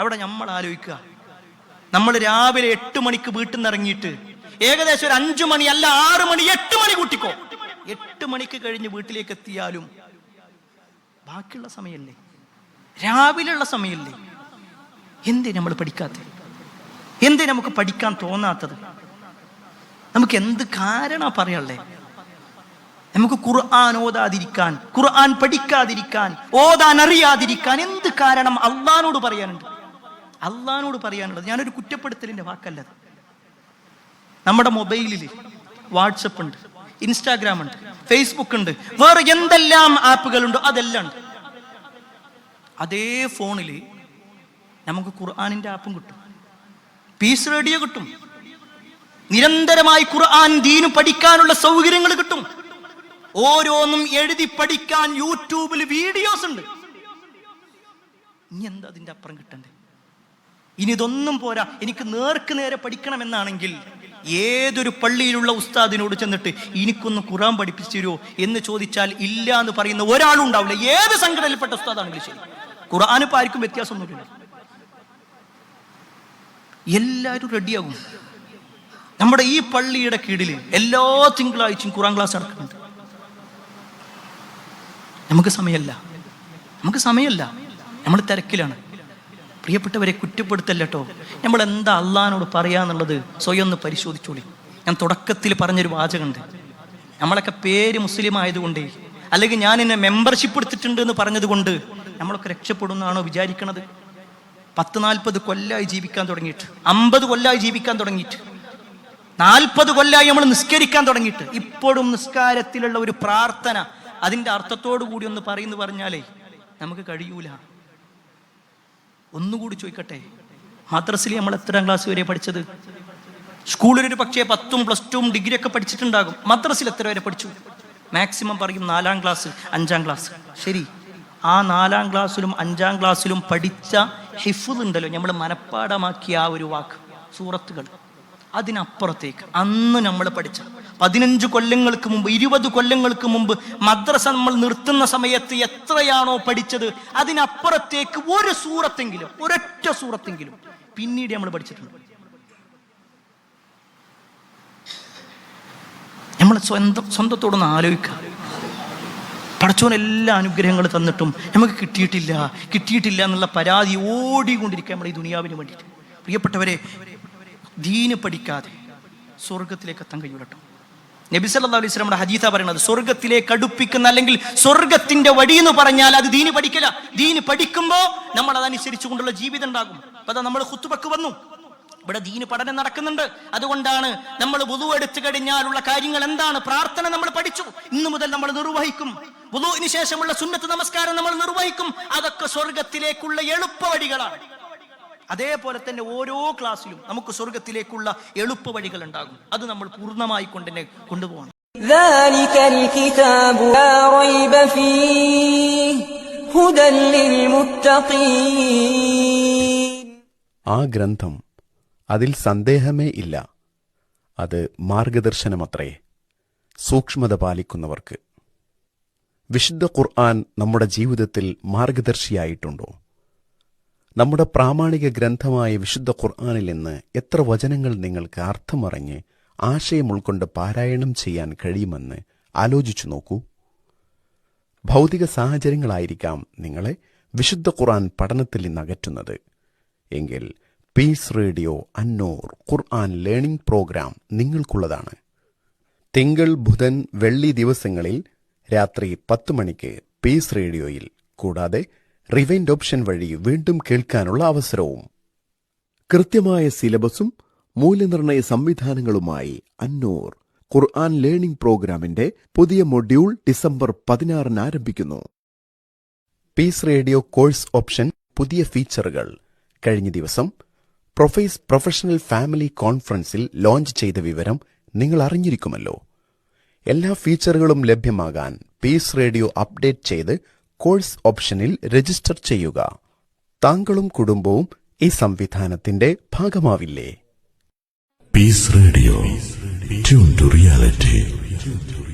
അവിടെ നമ്മൾ ആലോചിക്കുക. നമ്മൾ രാവിലെ എട്ട് മണിക്ക് വീട്ടിൽ നിന്ന് ഇറങ്ങിയിട്ട് ഏകദേശം ഒരു അഞ്ചു മണി അല്ല ആറ് മണി എട്ട് മണി കൂട്ടിക്കോ. എട്ട് മണിക്ക് കഴിഞ്ഞ് വീട്ടിലേക്ക് എത്തിയാലും ബാക്കിയുള്ള സമയമല്ലേ രാവിലെയുള്ള സമയമല്ലേ എന്തേ നമ്മൾ പഠിക്കാത്തത്? എന്തേ നമുക്ക് പഠിക്കാൻ തോന്നാത്തത്? നമുക്ക് എന്ത് കാരണ പറയാനുള്ളേ? നമുക്ക് ഖുർആൻ ഓതാതിരിക്കാൻ ഖുർആൻ പഠിക്കാതിരിക്കാൻ ഓതാൻ അറിയാതിരിക്കാൻ എന്ത് കാരണം അള്ളഹാനോട് പറയാനുണ്ട്? അള്ളഹാനോട് പറയാനുള്ളത് ഞാനൊരു കുറ്റപ്പെടുത്തലിന്റെ വാക്കല്ല നമ്മുടെ മൊബൈലിൽ വാട്സപ്പ് ഉണ്ട് ഇൻസ്റ്റാഗ്രാം ഉണ്ട് ഫേസ്ബുക്ക് ഉണ്ട് വേറെ എന്തെല്ലാം ആപ്പുകളുണ്ടോ അതെല്ലാം ഉണ്ട്. അതേ ഫോണിൽ നമുക്ക് ഖുർആാനിന്റെ ആപ്പും കിട്ടും പീസ് റേഡിയോ കിട്ടും നിരന്തരമായി ഖുർആൻ ദീനു പഠിക്കാനുള്ള സൗകര്യങ്ങൾ കിട്ടും. ഓരോന്നും എഴുതി പഠിക്കാൻ യൂട്യൂബിൽ വീഡിയോസ് ഉണ്ട്. ഇനി എന്താ അതിന്റെ അപ്പുറം കിട്ടണ്ടേ? ഇനി ഇതൊന്നും പോരാ. എനിക്ക് നേർക്ക് നേരെ പഠിക്കണമെന്നാണെങ്കിൽ ഏതൊരു പള്ളിയിലുള്ള ഉസ്താദിനോട് ചെന്നിട്ട് എനിക്കൊന്ന് ഖുറാൻ പഠിപ്പിച്ചു തരുമോ എന്ന് ചോദിച്ചാൽ ഇല്ല എന്ന് പറയുന്ന ഒരാളും ഉണ്ടാവില്ല. ഏത് സംഘടനയിൽപ്പെട്ട ഉസ്താദാണെങ്കിലും ശരി. ഖുറാൻ ഇപ്പം ആർക്കും വ്യത്യാസമൊന്നുമില്ല. എല്ലാവരും റെഡിയാകും. നമ്മുടെ ഈ പള്ളിയുടെ കീഴിൽ എല്ലാ തിങ്കളാഴ്ചയും ഖുറാൻ ക്ലാസ് നടക്കുന്നുണ്ട്. നമുക്ക് സമയമല്ല. നമുക്ക് സമയമല്ല. നമ്മൾ തിരക്കിലാണ്. പ്രിയപ്പെട്ടവരെ കുറ്റപ്പെടുത്തല്ലോ നമ്മൾ എന്താ അള്ളഹാനോട് പറയാന്നുള്ളത് സ്വയം ഒന്ന് പരിശോധിച്ചോളി. ഞാൻ തുടക്കത്തിൽ പറഞ്ഞൊരു വാചകമുണ്ട്. നമ്മളൊക്കെ പേര് മുസ്ലിം ആയതുകൊണ്ട് അല്ലെങ്കിൽ ഞാൻ എന്നെ മെമ്പർഷിപ്പ് എടുത്തിട്ടുണ്ട് എന്ന് പറഞ്ഞതുകൊണ്ട് നമ്മളൊക്കെ രക്ഷപ്പെടുന്നാണോ വിചാരിക്കണത്? പത്ത് നാൽപ്പത് കൊല്ലായി ജീവിക്കാൻ തുടങ്ങിയിട്ട് അമ്പത് കൊല്ലായി ജീവിക്കാൻ തുടങ്ങിയിട്ട് നാൽപ്പത് കൊല്ലായി നമ്മൾ നിസ്കരിക്കാൻ തുടങ്ങിയിട്ട് ഇപ്പോഴും നിസ്കാരത്തിലുള്ള ഒരു പ്രാർത്ഥന അതിന്റെ അർത്ഥത്തോടു കൂടി ഒന്ന് പറയുന്നു പറഞ്ഞാലേ നമുക്ക് കഴിയൂല. ഒന്നുകൂടി ചോദിക്കട്ടെ? മദ്രസിൽ നമ്മൾ എത്രാം ക്ലാസ് വരെ പഠിച്ചത്? സ്കൂളിൽ ഒരു പക്ഷേ പത്തും പ്ലസ് ടുവും ഡിഗ്രി ഒക്കെ പഠിച്ചിട്ടുണ്ടാകും. മദ്രസിൽ എത്ര വരെ പഠിച്ചു? മാക്സിമം പറയും നാലാം ക്ലാസ് അഞ്ചാം ക്ലാസ് ശരി. ആ നാലാം ക്ലാസ്സിലും അഞ്ചാം ക്ലാസ്സിലും പഠിച്ച ഹിഫുദ് ഉണ്ടല്ലോ. നമ്മൾ മനഃപ്പാടമാക്കിയ ആ ഒരു വാക്ക് സൂറത്തുകൾ. അതിനപ്പുറത്തേക്ക്. അന്ന് നമ്മൾ പഠിച്ച പതിനഞ്ച് കൊല്ലങ്ങൾക്ക് മുമ്പ് ഇരുപത് കൊല്ലങ്ങൾക്ക് മുമ്പ് മദ്രസ നമ്മൾ നിർത്തുന്ന സമയത്ത് എത്രയാണോ പഠിച്ചത് അതിനപ്പുറത്തേക്ക് ഒരു സൂറത്തെങ്കിലും ഒരൊറ്റ സൂറത്തെങ്കിലും പിന്നീട് നമ്മൾ പഠിച്ചിട്ടുണ്ട്. നമ്മൾ സ്വന്തം സ്വന്തത്തോടൊന്ന് ആലോചിക്കുക. പടച്ചോൻ എല്ലാ അനുഗ്രഹങ്ങൾ തന്നിട്ടും നമുക്ക് കിട്ടിയിട്ടില്ല കിട്ടിയിട്ടില്ല എന്നുള്ള പരാതി ഓടിക്കൊണ്ടിരിക്കുക നമ്മൾ ഈ ദുനിയാവിന് വേണ്ടിയിട്ട്. പ്രിയപ്പെട്ടവരെ ദീന് പഠിക്കാതെ സ്വർഗത്തിലേക്ക് എത്താൻ കഴിയൂലട്ടോ നബി സല്ലല്ലാഹു അലൈഹി വസല്ലമയുടെ ഹദീസ പറയുന്നത് സ്വർഗത്തിലേക്ക് കടുപ്പിക്കുന്ന അല്ലെങ്കിൽ സ്വർഗത്തിന്റെ വഴി എന്ന് പറഞ്ഞാൽ അത് ദീന് പഠിക്കല. ദീന് പഠിക്കുമ്പോൾ നമ്മൾ അതനുസരിച്ച് കൊണ്ടുള്ള ജീവിതം ഉണ്ടാകും. അപ്പൊ അതാ നമ്മൾ കുത്തുപക്ക് വന്നു. ഇവിടെ ദീന് പഠനം നടക്കുന്നുണ്ട്. അതുകൊണ്ടാണ് നമ്മൾ വുതു എടുത്തു കഴിഞ്ഞാലുള്ള കാര്യങ്ങൾ എന്താണ്? പ്രാർത്ഥന നമ്മൾ പഠിച്ചു. ഇന്നു മുതൽ നമ്മൾ നിർവഹിക്കും. വുതുവിന് ശേഷമുള്ള സുന്നത്ത് നമസ്കാരം നമ്മൾ നിർവഹിക്കും. അതൊക്കെ സ്വർഗത്തിലേക്കുള്ള എളുപ്പ വഴികളാണ് അതേപോലെ തന്നെ ഓരോ ക്ലാസ്സിലും നമുക്ക് സ്വർഗത്തിലേക്കുള്ള എളുപ്പ വഴികൾ ഉണ്ടാകും അത് നമ്മൾ പൂർണമായി കൊണ്ട് തന്നെ കൊണ്ടുപോകണം. ആ ഗ്രന്ഥം അതിൽ സന്ദേഹമേ ഇല്ല. അത് മാർഗദർശനമത്രേ. സൂക്ഷ്മത പാലിക്കുന്നവർക്ക്. വിശുദ്ധ ഖുർആൻ നമ്മുടെ ജീവിതത്തിൽ മാർഗദർശിയായിട്ടുണ്ടോ? നമ്മുടെ പ്രാമാണിക ഗ്രന്ഥമായ വിശുദ്ധ ഖുർആാനിൽ നിന്ന് എത്ര വചനങ്ങൾ നിങ്ങൾക്ക് അർത്ഥമറിഞ്ഞ് ആശയം ഉൾക്കൊണ്ട് പാരായണം ചെയ്യാൻ കഴിയുമെന്ന് ആലോചിച്ചു നോക്കൂ. ഭൗതിക സാഹചര്യങ്ങളായിരിക്കാം നിങ്ങളെ വിശുദ്ധ ഖുർആൻ പഠനത്തിൽ നിന്ന് അകറ്റുന്നത്. എങ്കിൽ peace radio Annoor Quran learning program നിങ്ങൾക്കുള്ളതാണ്. തിങ്കൾ ബുധൻ വെള്ളി ദിവസങ്ങളിൽ രാത്രി പത്ത് മണിക്ക് പീസ് റേഡിയോയിൽ കൂടാതെ റിവൈൻഡ് ഓപ്ഷൻ വഴി വീണ്ടും കേൾക്കാനുള്ള അവസരവും. കൃത്യമായ സിലബസും മൂല്യനിർണയ സംവിധാനങ്ങളുമായി അന്നൂർ ഖുർആൻ ലേണിംഗ് പ്രോഗ്രാമിന്റെ പുതിയ മൊഡ്യൂൾ ഡിസംബർ പതിനാറിന് ആരംഭിക്കുന്നു. പീസ് റേഡിയോ കോഴ്സ് ഓപ്ഷൻ പുതിയ ഫീച്ചറുകൾ കഴിഞ്ഞ ദിവസം പ്രൊഫൈസ് പ്രൊഫഷണൽ ഫാമിലി കോൺഫറൻസിൽ ലോഞ്ച് ചെയ്ത വിവരം നിങ്ങൾ അറിഞ്ഞിരിക്കുമല്ലോ. എല്ലാ ഫീച്ചറുകളും ലഭ്യമാകാൻ പീസ് റേഡിയോ അപ്ഡേറ്റ് ചെയ്ത് കോഴ്സ് ഓപ്ഷനിൽ രജിസ്റ്റർ ചെയ്യുക. താങ്കളും കുടുംബവും ഈ സംവിധാനത്തിന്റെ ഭാഗമാവില്ലേ? Peace radio to reality.